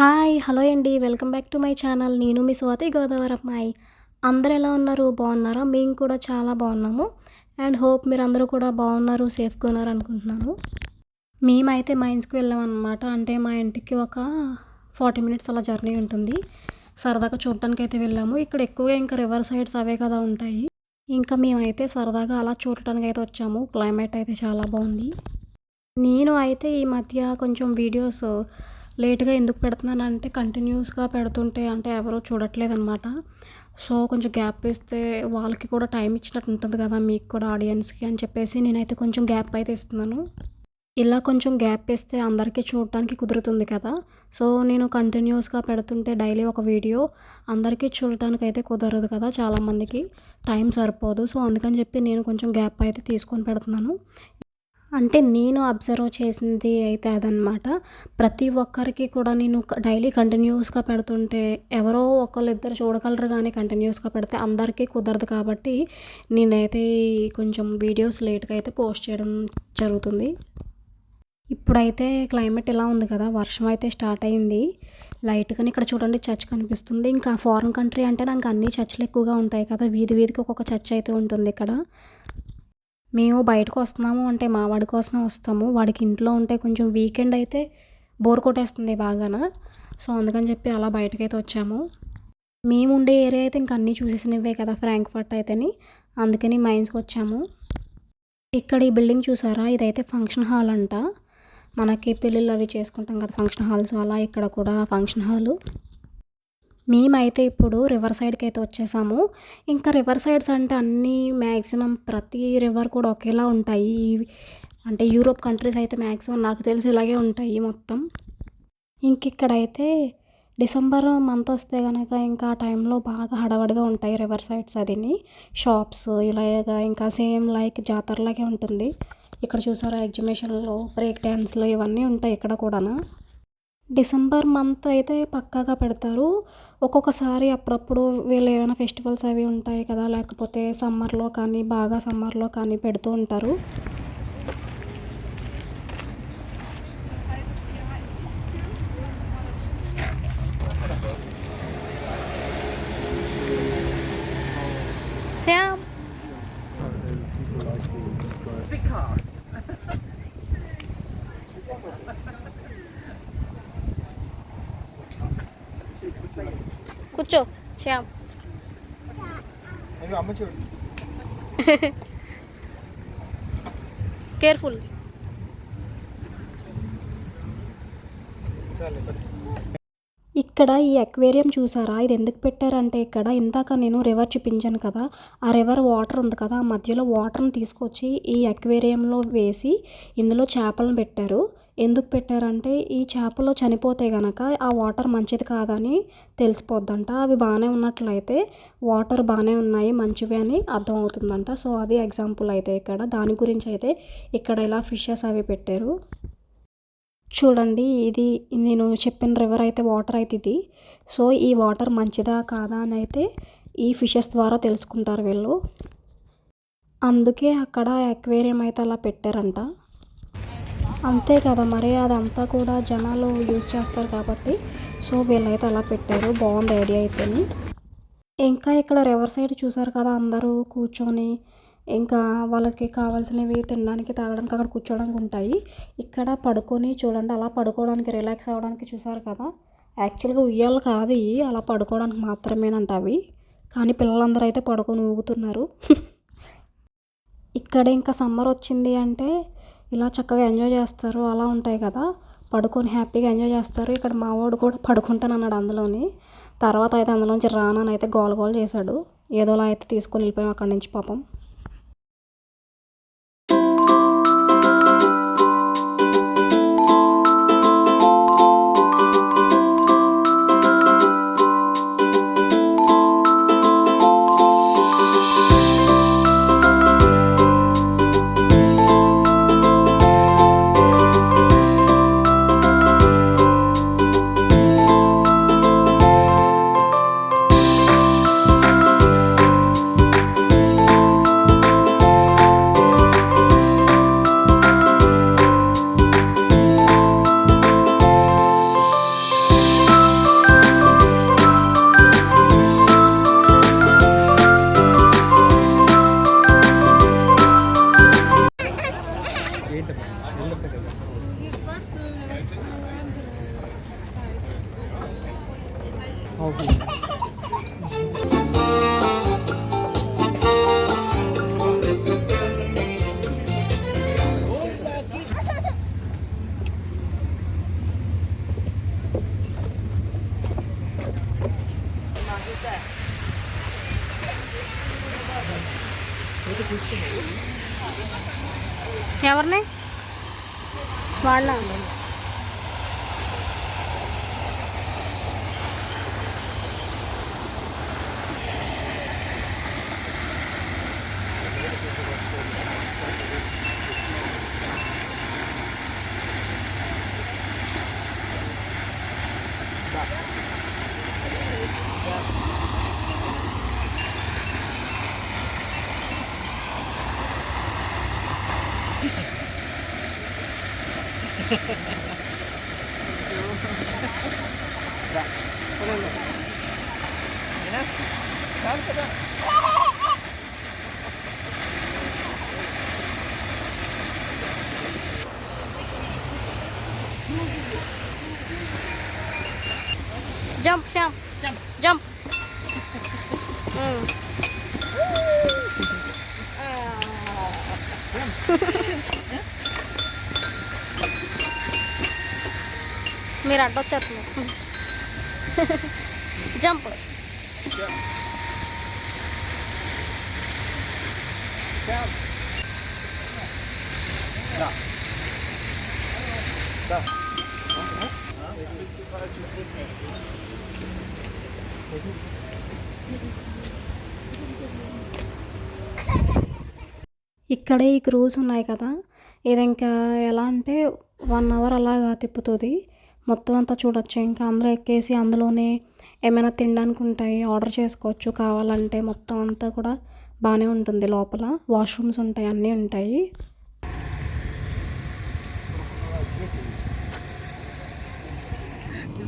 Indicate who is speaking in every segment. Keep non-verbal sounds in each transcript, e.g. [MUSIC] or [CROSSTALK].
Speaker 1: Hi hello అండి. Welcome back to my channel. నేను మీ స్వాతి గోదావరి అమ్మాయి అందరు ఎలా ఉన్నారు? బాగున్నారా? మేము కూడా చాలా బాగున్నాము. అండ్ హోప్ మీరు అందరూ కూడా బాగున్నారు సేఫ్గా ఉన్నారు అనుకుంటున్నాను. మేమైతే మా వెళ్ళాం అనమాట అంటే మా ఇంటికి ఒక ఫార్టీ మినిట్స్ అలా జర్నీ ఉంటుంది. సరదాగా చూడటానికి అయితే వెళ్ళాము. ఇక్కడ ఎక్కువగా ఇంకా రివర్ సైడ్స్ అవే కదా ఉంటాయి. ఇంకా మేమైతే సరదాగా అలా చూడటానికి అయితే వచ్చాము. క్లైమేట్ అయితే చాలా బాగుంది. నేను అయితే ఈ మధ్య కొంచెం వీడియోస్ లేట్గా ఎందుకు పెడుతున్నాను అంటే కంటిన్యూస్గా పెడుతుంటే అంటే ఎవరో చూడట్లేదు అనమాట సో కొంచెం గ్యాప్ ఇస్తే వాళ్ళకి కూడా టైం ఇచ్చినట్టు ఉంటుంది కదా మీకు కూడా ఆడియన్స్కి అని చెప్పేసి నేనైతే కొంచెం గ్యాప్ అయితే ఇస్తున్నాను. ఇలా కొంచెం గ్యాప్ ఇస్తే అందరికీ చూడటానికి కుదురుతుంది కదా. సో నేను కంటిన్యూస్గా పెడుతుంటే డైలీ ఒక వీడియో అందరికీ చూడటానికి అయితే కుదరదు కదా చాలామందికి. టైం సరిపోదు. సో అందుకని చెప్పి నేను కొంచెం గ్యాప్ అయితే తీసుకొని పెడుతున్నాను. అంటే నేను అబ్జర్వ్ చేసింది అయితే అదనమాట ప్రతి ఒక్కరికి కూడా నేను డైలీ కంటిన్యూస్గా పెడుతుంటే ఎవరో ఒకళ్ళిద్దరు చూడగలరు కానీ కంటిన్యూస్గా పెడితే అందరికీ కుదరదు కాబట్టి నేనైతే కొంచెం వీడియోస్ లేట్గా అయితే పోస్ట్ చేయడం జరుగుతుంది. ఇప్పుడైతే క్లైమేట్ ఇలా ఉంది కదా వర్షం అయితే స్టార్ట్ అయింది. లైట్గా ఇక్కడ చూడండి చర్చ్ కనిపిస్తుంది. ఇంకా ఫారిన్ కంట్రీ అంటే నాకు అన్ని చర్చ్లు ఎక్కువగా ఉంటాయి కదా వీధి వీధికి ఒక్కొక్క చర్చ్ అయితే ఉంటుంది ఇక్కడ. మేము బయటకు వస్తున్నాము అంటే మా వాడి కోసమే వస్తాము. వాడికి ఇంట్లో ఉంటే కొంచెం వీకెండ్ అయితే బోర్ కొట్టేస్తుంది బాగాన. సో అందుకని చెప్పి అలా బయటకైతే వచ్చాము. మేము ఉండే ఏరియా అయితే ఇంక అన్నీ చూసేసినవే కదా ఫ్రాంక్ఫర్ట్ అయితేని. అందుకని మైన్స్కి వచ్చాము. ఇక్కడ ఈ బిల్డింగ్ చూసారా? ఇదైతే ఫంక్షన్ హాల్ అంట. మనకి పెళ్ళిళ్ళు అవి చేసుకుంటాం కదా ఫంక్షన్ హాల్స్ అలా ఇక్కడ కూడా ఫంక్షన్ హాలు మేమైతే ఇప్పుడు రివర్ సైడ్కి అయితే వచ్చేసాము. ఇంకా రివర్ సైడ్స్ అంటే అన్నీ మ్యాక్సిమం ప్రతి రివర్ కూడా ఒకేలా ఉంటాయి. అంటే యూరోప్ కంట్రీస్ అయితే మ్యాక్సిమం నాకు తెలిసి ఇలాగే ఉంటాయి మొత్తం. ఇంక ఇక్కడైతే డిసెంబర్ మంత్ వస్తే కనుక ఇంకా ఆ టైంలో బాగా హడవడిగా ఉంటాయి రివర్ సైడ్స్ అదిని. షాప్స్ ఇలాగా ఇంకా సేమ్ లైక్ జాతరలాగే ఉంటుంది. ఇక్కడ చూసారా ఎగ్జిబిషన్లో బ్రేక్ డ్యాన్స్లు ఇవన్నీ ఉంటాయి ఇక్కడ కూడా డిసెంబర్ మంత్ అయితే పక్కాగా పెడతారు. ఒక్కొక్కసారి అప్పుడప్పుడు వీళ్ళు ఏమైనా ఫెస్టివల్స్ అవి ఉంటాయి కదా లేకపోతే సమ్మర్లో కానీ బాగా సమ్మర్లో కానీ పెడుతూ ఉంటారు. శ్యామ్. కూర్చో శ్యామ్. కేర్ఫుల్ ఇక్కడ ఈ అక్వేరియం చూసారా? ఇది ఎందుకు పెట్టారంటే ఇక్కడ ఇందాక నేను రివర్ చూపించాను కదా ఆ రివర్ వాటర్ ఉంది కదా ఆ మధ్యలో వాటర్ని తీసుకొచ్చి ఈ అక్వేరియంలో వేసి ఇందులో చేపలను పెట్టారు. ఎందుకు పెట్టారంటే ఈ చేపలు చనిపోతే గనక ఆ వాటర్ మంచిది కాదని తెలిసిపోద్దంట. అవి బాగానే ఉన్నట్లయితే వాటర్ బాగానే ఉన్నాయి మంచివి అని అర్థం అవుతుందంట సో అది ఎగ్జాంపుల్ అయితే ఇక్కడ. దాని గురించి అయితే ఇక్కడ ఇలా ఫిషెస్ అవి పెట్టారు. చూడండి ఇది నేను చెప్పిన రివర్ అయితే వాటర్ అయితే ఇది. సో ఈ వాటర్ మంచిదా కాదా అని అయితే ఈ ఫిషెస్ ద్వారా తెలుసుకుంటారు వీళ్ళు. అందుకే అక్కడ అక్వేరియం అయితే అలా పెట్టారంట. అంతే కదా మరి అదంతా కూడా జనాలు యూజ్ చేస్తారు కాబట్టి. సో వీళ్ళైతే అలా పెట్టారు. బాగుంది ఐడియా అయితే. ఇంకా ఇక్కడ రివర్ సైడ్ చూసారు కదా అందరూ కూర్చొని ఇంకా వాళ్ళకి కావాల్సినవి తినడానికి తాగడానికి అక్కడ కూర్చోడానికి ఉంటాయి. ఇక్కడ పడుకొని చూడండి అలా పడుకోవడానికి రిలాక్స్ అవ్వడానికి చూసారు కదా. యాక్చువల్గా ఉయ్యాలు కాదు అలా పడుకోవడానికి మాత్రమేనంట అవి. కానీ పిల్లలందరూ అయితే పడుకొని ఊగుతున్నారు. [LAUGHS] ఇక్కడ ఇంకా సమ్మర్ వచ్చింది అంటే ఇలా చక్కగా ఎంజాయ్ చేస్తారు అలా ఉంటాయి కదా. పడుకొని హ్యాపీగా ఎంజాయ్ చేస్తారు. ఇక్కడ మా వాడు కూడా పడుకుంటాను అన్నాడు అందులోని. తర్వాత అయితే అందులోంచి రానని అయితే గోల గోల చేశాడు. ఏదోలా అయితే తీసుకొని వెళ్ళిపోయాం అక్కడి నుంచి పాపం. వాడినాం మేము Yeah dạ có
Speaker 2: lên rồi nhìn nè sáng cái đó jump jump jump jump mm. [LAUGHS]
Speaker 1: మీరు అడ్డొచ్చేస్తున్నారు జంప్. ఇక్కడే ఈ క్రూజ్ ఉన్నాయి కదా. ఇది ఇంకా ఎలా అంటే వన్ అవర్ అలాగా తిప్పుతుంది. మొత్తం అంతా చూడొచ్చు. ఇంకా అందరూ ఎక్కేసి అందులోనే ఏమైనా తినడానికి ఉంటాయి ఆర్డర్ చేసుకోవచ్చు. కావాలంటే మొత్తం అంతా కూడా బాగానే ఉంటుంది లోపల. వాష్రూమ్స్ ఉంటాయి అన్నీ ఉంటాయి.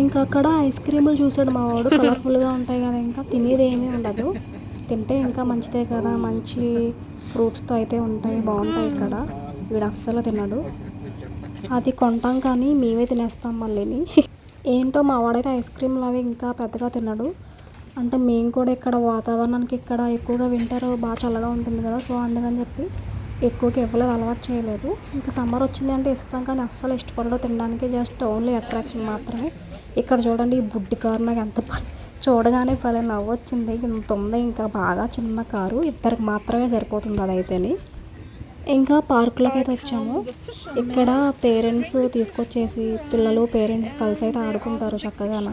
Speaker 1: ఇంకా అక్కడ ఐస్ క్రీములు చూసాడు మా వాడు. కలర్ఫుల్గా ఉంటాయి కదా ఇంకా. తినేది ఏమీ ఉండదు. తింటే ఇంకా మంచిదే కదా. మంచి ఫ్రూట్స్తో అయితే ఉంటాయి బాగుంటాయి ఇక్కడ. వీడు అస్సలు తినడు. అది కొంటాం కానీ మేమే తినేస్తాం మళ్ళీని. ఏంటో మా వాడైతే ఐస్ క్రీమ్లు అవి ఇంకా పెద్దగా తినడు. అంటే మేము కూడా ఇక్కడ వాతావరణానికి ఇక్కడ ఎక్కువగా వింటర్ బాగా చల్లగా ఉంటుంది కదా సో అందుకని చెప్పి ఎక్కువగా ఇవ్వలేదు అలవాటు చేయలేదు. ఇంకా సమ్మర్ వచ్చింది అంటే ఇస్తాం కానీ అస్సలు ఇష్టపడడు తినడానికి జస్ట్ ఓన్లీ అట్రాక్షన్ మాత్రమే. ఇక్కడ చూడండి ఈ బుడ్డి కారు నాకు ఎంత పని చూడగానే పదే నవ్వు వచ్చింది ఇంత ఉంది ఇంకా బాగా చిన్న కారు ఇద్దరికి మాత్రమే సరిపోతుంది అదైతేని. ఇంకా పార్కులోకి అయితే వచ్చాము. ఇక్కడ పేరెంట్స్ తీసుకొచ్చేసి పిల్లలు పేరెంట్స్ కలిసి అయితే ఆడుకుంటారు చక్కగాన.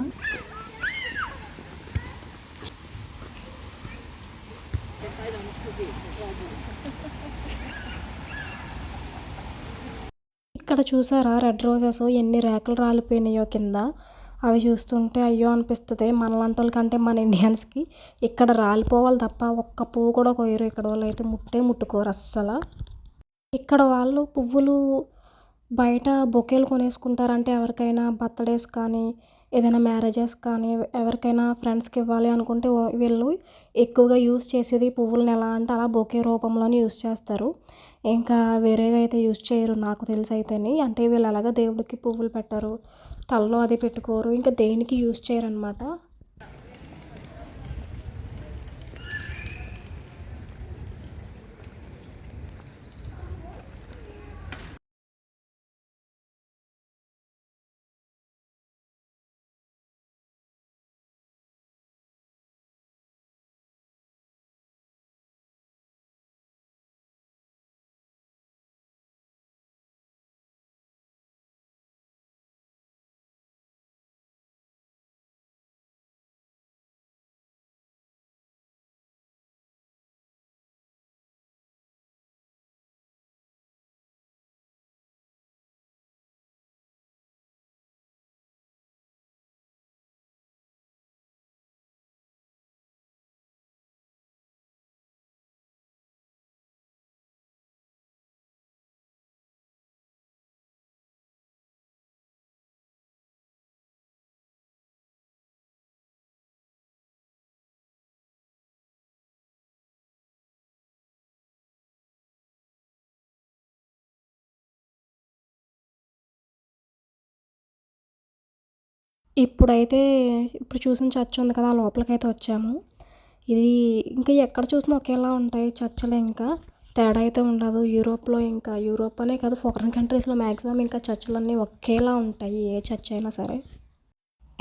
Speaker 1: ఇక్కడ చూసారా రెడ్ రోజెస్ ఎన్ని రేకలు రాలిపోయినాయో కింద. అవి చూస్తుంటే అయ్యో అనిపిస్తుంది. మనలాంటి వాళ్ళకంటే మన ఇండియన్స్కి ఇక్కడ రాలిపోవాలి తప్ప ఒక్క పువ్వు కూడా కోయరు ఇక్కడ వాళ్ళు అయితే ముట్టే ముట్టుకోరు అస్సలు. ఇక్కడ వాళ్ళు పువ్వులు బయట బొకేలు కొనేసుకుంటారు అంటే ఎవరికైనా బర్త్డేస్ కానీ ఏదైనా మ్యారేజెస్ కానీ ఎవరికైనా ఫ్రెండ్స్కి ఇవ్వాలి అనుకుంటే వీళ్ళు ఎక్కువగా యూస్ చేసేది పువ్వులను ఎలా అంటే అలా బొకే రూపంలోనే యూస్ చేస్తారు. ఇంకా వేరేగా అయితే యూస్ చేయరు నాకు తెలిసి అయితేని. అంటే వీళ్ళు ఎలాగ దేవుడికి పువ్వులు పెట్టరు తలలో అది పెట్టుకోరు ఇంకా దేనికి యూస్ చేయరు ఇప్పుడైతే ఇప్పుడు చూసిన చర్చ్ ఉంది కదా లోపలికైతే వచ్చాము. ఇది ఇంకా ఎక్కడ చూసినా ఒకేలా ఉంటాయి చర్చలు ఇంకా. తేడా అయితే ఉండదు. యూరోప్లో ఇంకా యూరోప్ అనే కాదు ఫారిన్ కంట్రీస్లో మ్యాక్సిమం ఇంకా చర్చలన్నీ ఒకేలా ఉంటాయి ఏ చర్చ్ అయినా సరే.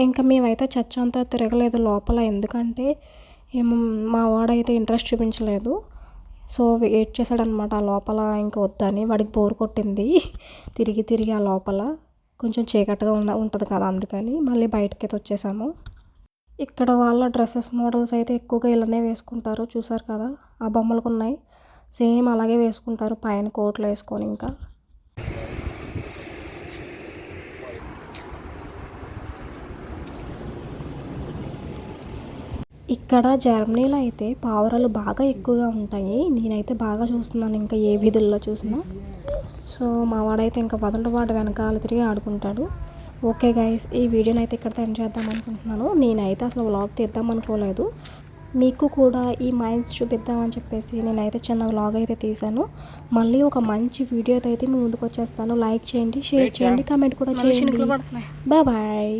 Speaker 1: ఇంకా మేమైతే చర్చ్ అంతా తిరగలేదు లోపల. ఎందుకంటే ఏమో మా వాడైతే ఇంట్రెస్ట్ చూపించలేదు. సో వెయిట్ చేశాడనమాట ఆ లోపల ఇంకా వద్దని వాడికి బోర్ కొట్టింది. తిరిగి తిరిగి ఆ లోపల. కొంచెం చీకటిగా ఉన్న ఉంటుంది కదా అందుకని మళ్ళీ బయటకి అయితే వచ్చేసాము. ఇక్కడ వాళ్ళ డ్రెస్సెస్ మోడల్స్ అయితే ఎక్కువగా ఇలానే వేసుకుంటారు. చూసారు కదా? ఆ బొమ్మలకు ఉన్నాయి. సేమ్ అలాగే వేసుకుంటారు. పైన కోట్లు వేసుకొని ఇంకా. ఇక్కడ జర్మనీలో అయితే పావురాలు బాగా ఎక్కువగా ఉంటాయి. నేనైతే బాగా చూస్తున్నాను. ఇంకా ఏ వీధుల్లో చూసినా. సో మా వాడైతే ఇంకా వదలడు వాడు వెనకాల తిరిగి ఆడుకుంటాడు. ఓకే గైస్ ఈ వీడియోని అయితే ఇక్కడితో ఎండ్ చేద్దాం అనుకుంటున్నాను. నేనైతే అసలు వ్లాగ్ తీద్దాం అనుకోలేదు. మీకు కూడా ఈ మైండ్స్ చూపిద్దామని చెప్పేసి నేనైతే చిన్న వ్లాగ్ అయితే తీశాను. మళ్ళీ ఒక మంచి వీడియోతో అయితే మీ ముందుకు వచ్చేస్తాను. లైక్ చేయండి షేర్ చేయండి కామెంట్ కూడా చేయండి. బాయ్